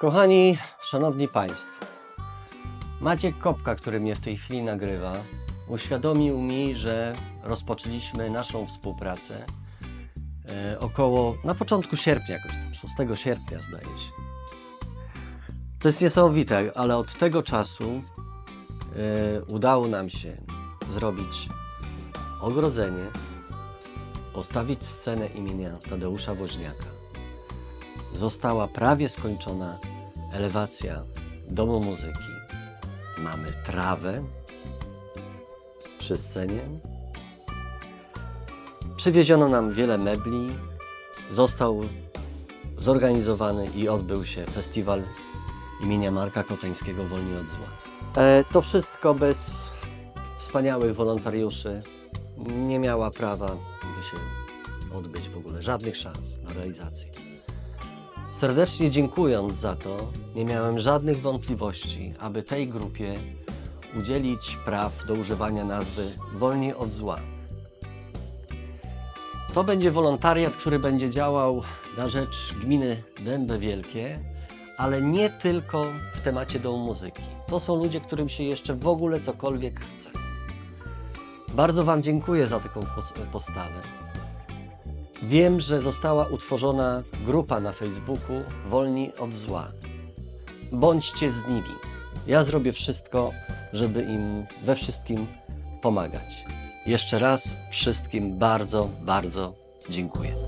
Kochani, szanowni państwo, Maciek Kopka, który mnie w tej chwili nagrywa, uświadomił mi, że rozpoczęliśmy naszą współpracę e, około, na początku sierpnia, jakoś tam, 6 sierpnia zdaje się. To jest niesamowite, ale od tego czasu e, udało nam się zrobić ogrodzenie, postawić scenę imienia Tadeusza Woźniaka. Została prawie skończona elewacja Domu Muzyki. Mamy trawę przy scenie. Przywieziono nam wiele mebli. Został zorganizowany i odbył się festiwal imienia Marka Koteńskiego Wolni od Zła. E, to wszystko bez wspaniałych wolontariuszy nie miała prawa by się odbyć w ogóle, żadnych szans na realizację. Serdecznie dziękując za to, nie miałem żadnych wątpliwości, aby tej grupie udzielić praw do używania nazwy Wolni od Zła. To będzie wolontariat, który będzie działał na rzecz gminy Dębe Wielkie, ale nie tylko w temacie domu muzyki. To są ludzie, którym się jeszcze w ogóle cokolwiek chce. Bardzo Wam dziękuję za taką pos- postawę. Wiem, że została utworzona grupa na Facebooku Wolni od Zła. Bądźcie z nimi. Ja zrobię wszystko, żeby im we wszystkim pomagać. Jeszcze raz wszystkim bardzo, bardzo dziękuję.